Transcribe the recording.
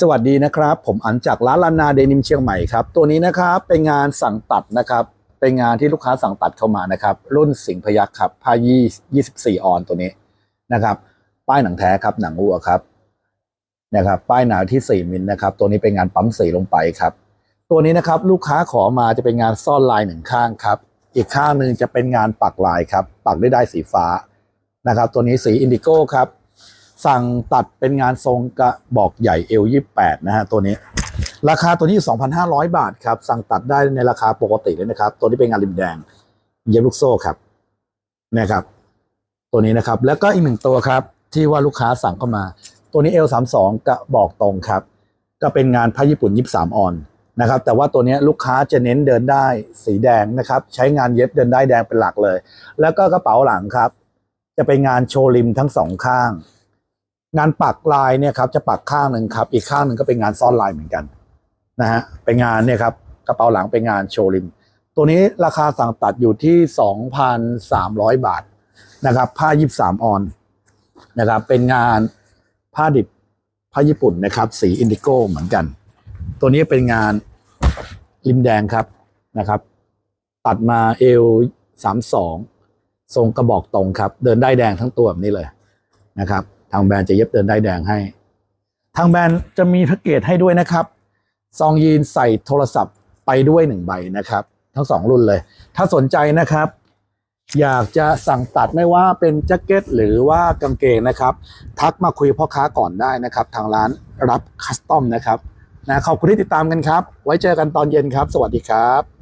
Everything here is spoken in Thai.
สวัสดีนะครับ ผมอันจากร้านลานาเดนิมเชียงใหม่ครับ ตัวนี้นะครับเป็นงานสั่งตัดนะครับ เป็นงานที่ลูกค้าสั่งตัดเข้ามานะครับ รุ่นสิงพยักครับผ้ายี่ยี่สิบสี่ออนตัวนี้นะครับ ป้ายหนังแท้ครับหนังวัวครับนะครับ ป้ายหนาที่สี่มิลนะครับ ตัวนี้เป็นงานปั๊มสีลงไปครับ ตัวนี้นะครับลูกค้าขอมาจะเป็นงานซ่อนลายหนึ่งข้างครับ อีกข้างหนึ่งจะเป็นงานปักลายครับ ปักด้วยได้ายสีฟ้านะครับ ตัวนี้สีอินดิโก้ครับ สั่งตัดเป็นงานทรงกระบอกใหญ่เอลยี่แปดนะฮะตัวนี้ ราคาตัวนี้อยู่2,500 บาทครับ สั่งตัดได้ในราคาปกติเลยนะครับ ตัวนี้เป็นงานริมแดง เย็บลูกโซ่ครับนะครับ ตัวนี้นะครับ แล้วก็อีกหนึ่งตัวครับ ที่ว่าลูกค้าสั่งเข้ามา ตัวนี้ L32 กระบอกตรงครับ ก็เป็นงานผ้าญี่ปุ่น23ออนนะครับแต่ว่าตัวนี้ลูกค้าจะเน้นเดินได้สีแดงนะครับ ใช้งานเย็บเดินได้แดงเป็นหลักเลย แล้วก็กระเป๋าหลังครับ จะเป็นงานโชว์ริมทั้งสองข้าง งานปักลายเนี่ยครับจะปักข้างหนึ่งครับ อีกข้างหนึ่งก็เป็นงานซ่อนลายเหมือนกันนะฮะเป็นงานเนี่ยครับกระเป๋าหลังเป็นงานโชว์ริม ตัวนี้ราคาสั่งตัดอยู่ที่ 2,300 บาทนะครับ ผ้า 23 ออนนะครับ เป็นงานผ้าดิบผ้าญี่ปุ่นนะครับ สีอินดิโก้เหมือนกัน ตัวนี้เป็นงานริมแดงครับนะครับ ตัดมาเอล32ทรงกระบอกตรงครับ เดินได้แดงทั้งตัวแบบนี้เลยนะครับ ทางแบรนด์จะเย็บเดินได้แดงให้ ทางแบรนด์จะมีแพ็กเกจให้ด้วยนะครับซองยีนใส่โทรศัพท์ไปด้วยหนึ่งใบนะครับ ทั้งสองรุ่นเลย ถ้าสนใจนะครับ อยากจะสั่งตัดไม่ว่าเป็นแจ็คเก็ตหรือว่ากางเกงนะครับ ทักมาคุยพ่อค้าก่อนได้นะครับ ทางร้านรับคัสตอมนะครับนะขอบคุณที่ติดตามกันครับ ไว้เจอกันตอนเย็นครับ สวัสดีครับ